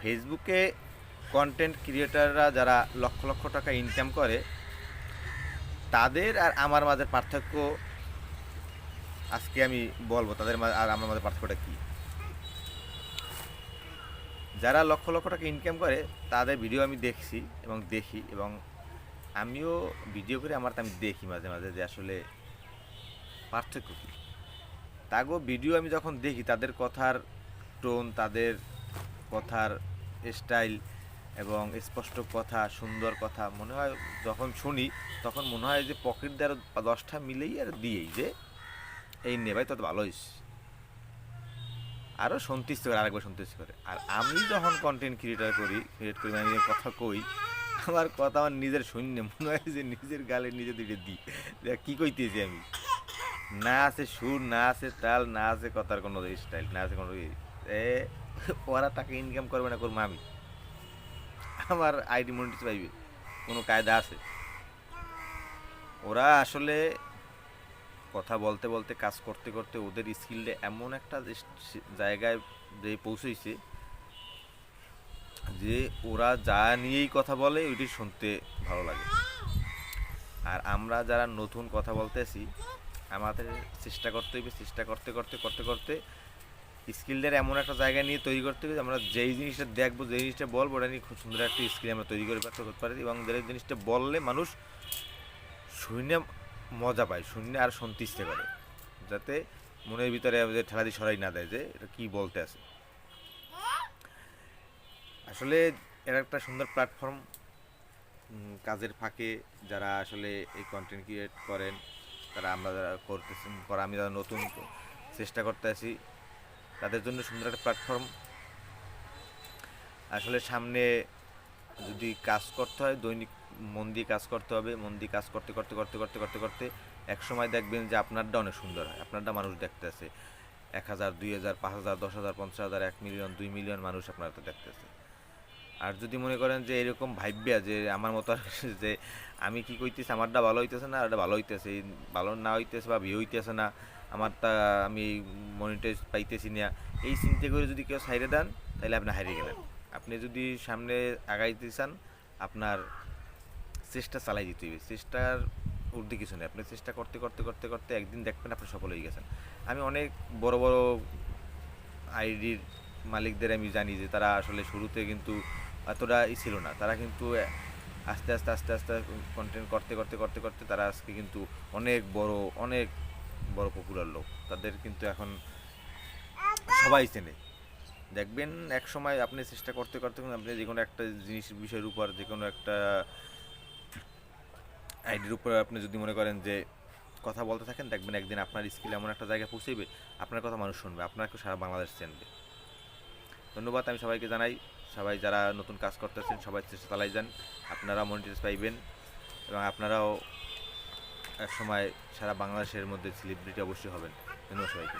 ফেসবুকে কন্টেন্ট ক্রিয়েটাররা যারা লক্ষ লক্ষ টাকা ইনকাম করে, তাদের আর আমার মাঝে পার্থক্য আজকে আমি বলব, তাদের আর আমার মাঝে পার্থক্যটা কী? যারা লক্ষ লক্ষ টাকা ইনকাম করে, তাদের ভিডিও আমি দেখছি এবং দেখি এবং আমিও ভিডিও করে আমার আমি দেখি মাঝে মাঝে যে আসলে পার্থক্য কী। তাগো ভিডিও আমি যখন দেখি, তাদের কথার টোন তাদের কথার স্টাইল এবং স্পষ্ট কথা, সুন্দর কথা মনে হয় যখন শুনি তখন মনে হয় যে পকেট দিয়ে আরও দশটা মিলেই আর দিয়েই যে এই নে ভাই তত ভালো আরও সন্তুষ্ট করে, আরেকবার সন্তুষ্ট করে। আর আমি যখন কন্টেন্ট ক্রিয়েটার করি ক্রিয়েট করি মানে নিজের কথা কই, আমার কথা আমার নিজের শূন্য, মনে হয় যে নিজের গালে নিজে দুটো দিই। কী কইতেছি আমি? না আছে সুর, না আছে তাল, না আছে কথার কোনো স্টাইল, না আছে কোনো। এ, ওরা টাকা ইনকাম করবে না করব আমি আমার আইডি মনিটিস পাইবে, কোনো কায়দা আছে? ওরা আসলে কথা বলতে বলতে, কাজ করতে করতে ওদের স্কিলটা এমন একটা জায়গায় যে পৌঁছেছে যে ওরা যা নিয়েই কথা বলে, ওইটি শুনতে ভালো লাগে। আর আমরা যারা নতুন কথা বলতেছি, আমাদের চেষ্টা করতে হবে চেষ্টা করতে করতে করতে করতে স্কিলটার এমন একটা জায়গা নিয়ে তৈরি করতে হবে আমরা যেই জিনিসটা দেখব, যেই জিনিসটা বলব, ওটা নিয়ে খুব সুন্দর একটা স্কিল আমরা তৈরি করে করতে পারি এবং যে জিনিসটা বললে মানুষ শুনে মজা পায়, শুনে আর ইচ্ছে করে। যাতে মনের ভিতরে যে ঠেলা দিয়ে সরাই না দেয় যে এটা কী বলতে আছে। আসলে এটা একটা সুন্দর প্ল্যাটফর্ম কাজের ফাঁকে যারা আসলে এই কন্টেন্ট ক্রিয়েট করেন, তারা আমরা যারা করতেছেন করা, আমি যারা নতুন, চেষ্টা করতে আছি তাদের জন্য সুন্দর একটা প্ল্যাটফর্ম আসলে সামনে যদি কাজ করতে হয়, দৈনিক মন দিয়ে কাজ করতে হবে। মন দিয়ে কাজ করতে করতে করতে করতে করতে করতে এক সময় দেখবেন যে আপনারটা অনেক সুন্দর হয়, আপনারটা মানুষ দেখতেছে এক হাজার, দুই হাজার, পাঁচ হাজার, দশ হাজার, পঞ্চাশ হাজার, এক মিলিয়ন, দুই মিলিয়ন মানুষ আপনারটা দেখতেছে আর যদি মনে করেন যে এরকম ভাইব্যা যে আমার মতো যে আমি কি কইতেছি, আমারটা ভালো হইতেছে না আর ভালো হইতেছে। ভালো না হইতেছে বা বিয়ে হইতেছে না, আমারটা আমি মনিটাইজ পাইতেছি না। এই চিন্তা করে যদি কেউ সাইডে দেন তাহলে আপনি হারিয়ে গেলেন। আপনি যদি সামনে আগাইতে চান, আপনার চেষ্টা চালাই দিতে হবে চেষ্টার ঊর্ধ্বে কিছু নেই। আপনি চেষ্টা করতে করতে করতে করতে একদিন দেখবেন আপনি সফল হয়ে গেছেন। আমি অনেক বড় বড় আইডির মালিকদের আমি জানি যে তারা আসলে শুরুতে কিন্তু এতটা ই ছিল না। তারা কিন্তু আস্তে আস্তে আস্তে আস্তে কন্টেন্ট করতে করতে করতে করতে তারা আজকে কিন্তু অনেক বড় অনেক বড় পপুলার লোক। তাদের কিন্তু এখন সবাই চেনে। দেখবেন এক সময় আপনি চেষ্টা করতে করতে আপনি যে কোনো একটা জিনিস বিষয়ের উপর যে কোনো একটা আইডির উপর আপনি যদি মনে করেন যে কথা বলতে থাকেন, দেখবেন একদিন আপনার স্কিল এমন একটা জায়গায় পৌঁছবে আপনার কথা মানুষ শুনবে, আপনাকে সারা বাংলাদেশ চেনবে ধন্যবাদ আমি সবাইকে জানাই। সবাই যারা নতুন কাজ করতেছেন, সবাই চেষ্টা চালাই যান আপনারা মনিটাইজ পাইবেন এবং আপনারাও এক সময় সারা বাংলাদেশের মধ্যে সেলিব্রিটি অবশ্যই হবেন। ধন্যবাদ সবাইকে।